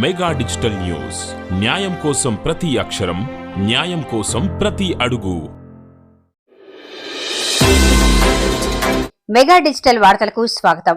Mega digital news. న్యాయం కోసం ప్రతి అక్షరం న్యాయం కోసం ప్రతి అడుగు. మెగా డిజిటల్ వార్తలకు స్వాగతం.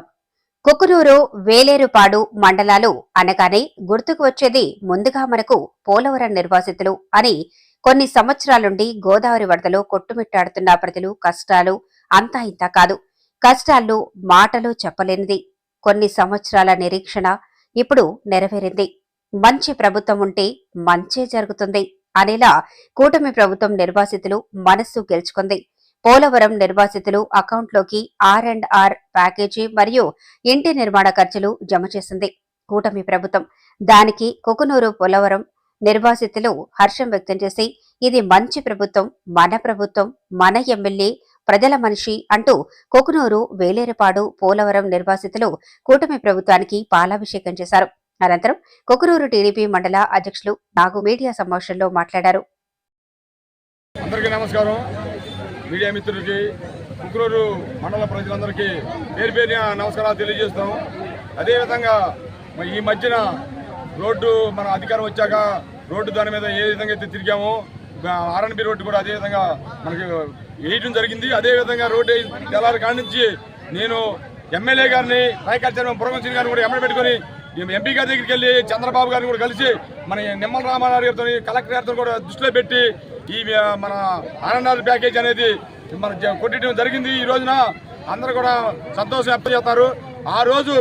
కుకునూరు వేలేరుపాడు మండలాలు అనగానే గుర్తుకు వచ్చేది ముందుగా మనకు పోలవరం నిర్వాసితులు అని కొన్ని సంవత్సరాలుండి గోదావరి వరదలో కొట్టుమిట్టాడుతున్న ప్రజలు కష్టాలు అంతా ఇంత కాదు. కష్టాల్లో మాటలు చెప్పలేనిది. కొన్ని సంవత్సరాల నిరీక్షణ ఇప్పుడు నెరవేరింది. మంచి ప్రభుత్వం ఉంటే మంచే జరుగుతుంది అనేలా కూటమి ప్రభుత్వం నిర్వాసితులు మనస్సు గెలుచుకుంది. పోలవరం నిర్వాసితులు అకౌంట్లోకి ఆర్ అండ్ ఆర్ ప్యాకేజీ మరియు ఇంటి నిర్మాణ ఖర్చులు జమ చేసింది కూటమి ప్రభుత్వం. దానికి కుకునూరు పోలవరం నిర్వాసితులు హర్షం వ్యక్తం చేసి ఇది మంచి ప్రభుత్వం మన ప్రభుత్వం మన ఎమ్మెల్యే ప్రజల మనిషి అంటూ కోకునూరు వేలేరుపాడు పోలవరం నిర్వాసితులు కూటమి ప్రభుత్వానికి పాలాభిషేకం చేశారు. అనంతరం కుకునూరు టీడీపీ మండల అధ్యక్షులు నాగు మీడియా సమావేశంలో మాట్లాడారు. అందరికీ నమస్కారం. మీడియా మిత్రులకి కుక్రూరు మండల ప్రజలందరికీ పేరు పేరున నమస్కారాలు తెలియజేస్తాం అదేవిధంగా ఈ మధ్యన రోడ్డు మన అధికారం వచ్చాక రోడ్డు దాని మీద ఏ విధంగా అయితే తిరిగామో ఆర్ఎన్బి రోడ్డు కూడా అదే విధంగా మనకి వేయడం జరిగింది. అదేవిధంగా రోడ్డు తెల్లారి కాడి నుంచి నేను ఎమ్మెల్యే గారిని రాయకాల చైర్మన్ పురగం గారిని కూడా ఎమ్మెల్యే పెట్టుకొని మేము ఎంపీ గారి దగ్గరికి వెళ్ళి చంద్రబాబు గారిని కూడా కలిసి మన నిమ్మల రామారావు గారితో కలెక్టర్ గారితో కూడా దృష్టిలో పెట్టి ఈ మన ఆర్ఎన్ఆర్ ప్యాకేజ్ అనేది మన జ- కొట్టడం జరిగింది. ఈ రోజున అందరూ కూడా సంతోషం వ్యక్తం చేస్తారు. ఆ రోజు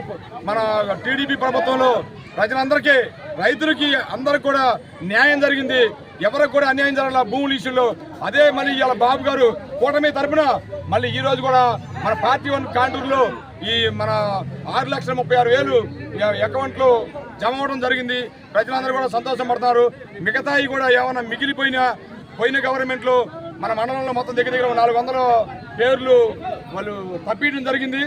మన టీడీపీ ప్రభుత్వంలో ప్రజలందరికీ రైతులకి అందరికి కూడా న్యాయం జరిగింది. ఎవరికి కూడా అన్యాయం జరగల భూముల విషయంలో అదే మళ్ళీ ఇవాళ బాబు గారు కూటమి తరపున మళ్ళీ ఈ రోజు కూడా మన పార్టీ వన్ కాంటూరులో ఈ మన ఆరు లక్షల ముప్పై ఆరు వేలు అకౌంట్లో జమ అవడం జరిగింది. ప్రజలందరూ కూడా సంతోషం పడతారు మిగతాయి కూడా ఏమైనా మిగిలిపోయిన పోయిన గవర్నమెంట్లో మన మండలంలో మొత్తం దగ్గర దగ్గర నాలుగు వందల పేర్లు వాళ్ళు తప్పించడం జరిగింది.